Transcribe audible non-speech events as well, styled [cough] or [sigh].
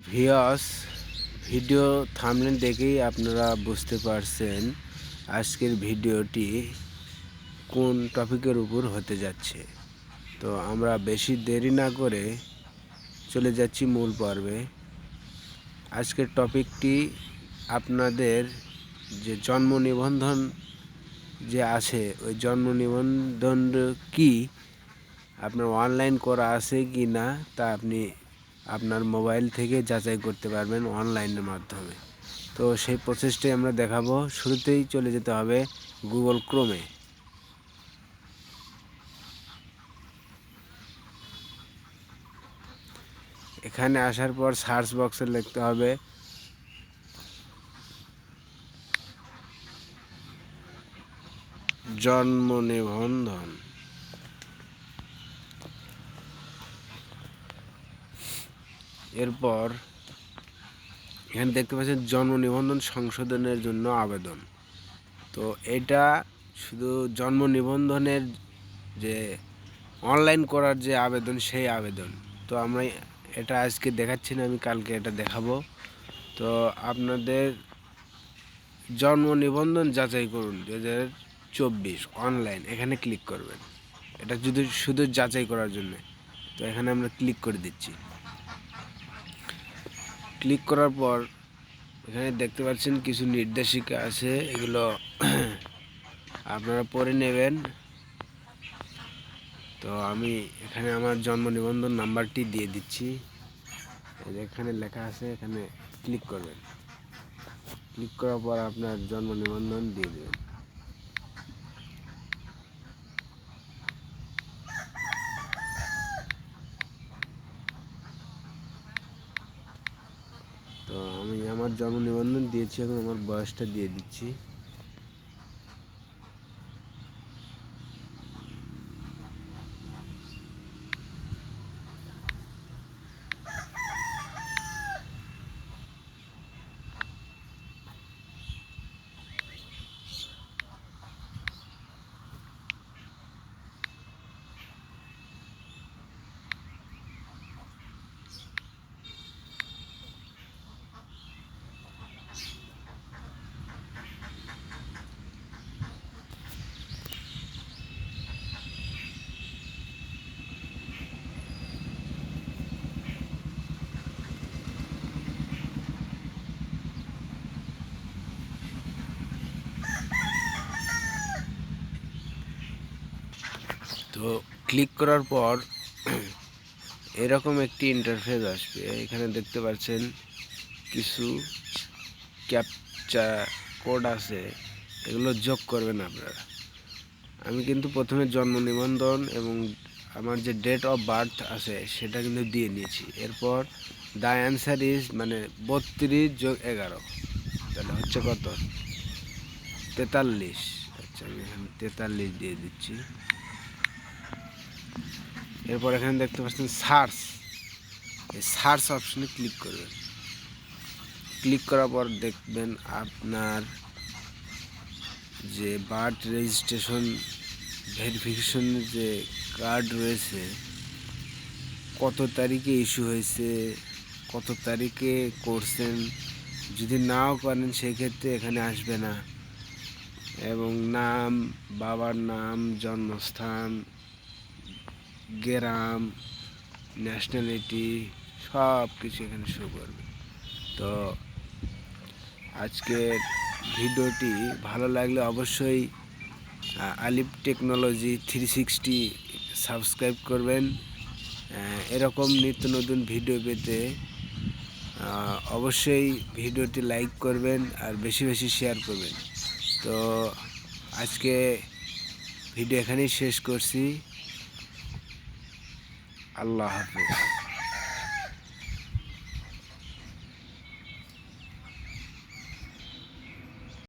ভিওস video থামলেন দেখেই আপনারা বুঝতে পারছেন আজকের ভিডিওটি কোন টপিকের উপর হতে যাচ্ছে। তো আমরা বেশি দেরি না করে চলে যাচ্ছি মূল পর্বে। আজকের টপিকটি আপনাদের যে জন্ম নিবন্ধন যে আছে, ওই জন্ম নিবন্ধন কি, আপনার অনলাইন করা আছে কি না তা আপনি আপনার মোবাইল থেকে যাচাই করতে পারবেন অনলাইনের মাধ্যমে। তো সেই প্রসেসটাই আমরা দেখাবো। শুরুতেই চলে যেতে হবে গুগল ক্রোমে এখানে আসার পর সার্চ বক্সে লিখতে হবে জন্ম নিবন্ধন। এরপর এখানে দেখতে পাচ্ছেন জন্ম নিবন্ধন সংশোধনের জন্য আবেদন। তো এটা শুধু জন্ম নিবন্ধনের যে অনলাইন করার যে আবেদন, সেই আবেদন। তো আমরা এটা আজকে দেখাচ্ছি না, আমি কালকে এটা দেখাবো। তো আপনাদের জন্ম নিবন্ধন যাচাই করুন দু হাজার চব্বিশ অনলাইন এখানে ক্লিক করবেন। এটা যদি শুধু যাচাই করার জন্য। তো এখানে আমরা ক্লিক করে দিচ্ছি। ক্লিক করার পর এখানে দেখতে পাচ্ছেন কিছু নির্দেশিকা আছে, এগুলো [clears throat] আপনারা পড়ে নেবেন। তো আমি এখানে আমার জন্ম নিবন্ধন নাম্বারটি দিয়ে দিচ্ছি। এখানে লেখা আছে, এখানে ক্লিক করবেন। ক্লিক করার পর আপনার জন্ম নিবন্ধন দিয়ে দেবেন। তো আমি আমার জন্ম নিবন্ধন দিয়েছি এখন আমার বয়সটা দিয়ে দিচ্ছি। তো ক্লিক করার পর এরকম একটি ইন্টারফেস আসবে। এখানে দেখতে পাচ্ছেন কিছু ক্যাপচা কোড আছে। এগুলো যোগ করবেন আপনারা। আমি কিন্তু প্রথমে জন্ম নিবন্ধন এবং আমার যে ডেট অফ বার্থ আছে, সেটা কিন্তু দিয়ে নিয়েছি। এরপর দ্য অ্যান্সার ইজ মানে বত্রিশ যোগ এগারো। তাহলে হচ্ছে কত? তেতাল্লিশ। আচ্ছা আমি এখানে তেতাল্লিশ দিয়ে দিচ্ছি। এরপর এখানে দেখতে পাচ্ছেন সার্চ। এই সার্চ অপশনে ক্লিক করবেন। ক্লিক করার পর দেখবেন আপনার যে বার্থ রেজিস্ট্রেশন ভেরিফিকেশনের যে কার্ড রয়েছে, কত তারিখে ইস্যু হয়েছে, কত তারিখে করছেন, যদি নাও করেন সেক্ষেত্রে এখানে আসবে না। এবং নাম, বাবার নাম, জন্মস্থান গ্রাম ন্যাশনালিটি সব কিছু এখানে শো করবে। তো আজকের ভিডিওটি ভালো লাগলে অবশ্যই Alip technology three sixty subscribe করবেন। এরকম নিত্য নতুন ভিডিও পেতে অবশ্যই ভিডিওটি লাইক করবেন আর বেশি বেশি শেয়ার করবেন। তো আজকে ভিডিও এখানেই শেষ করছি। আল্লাহ হাফিজ।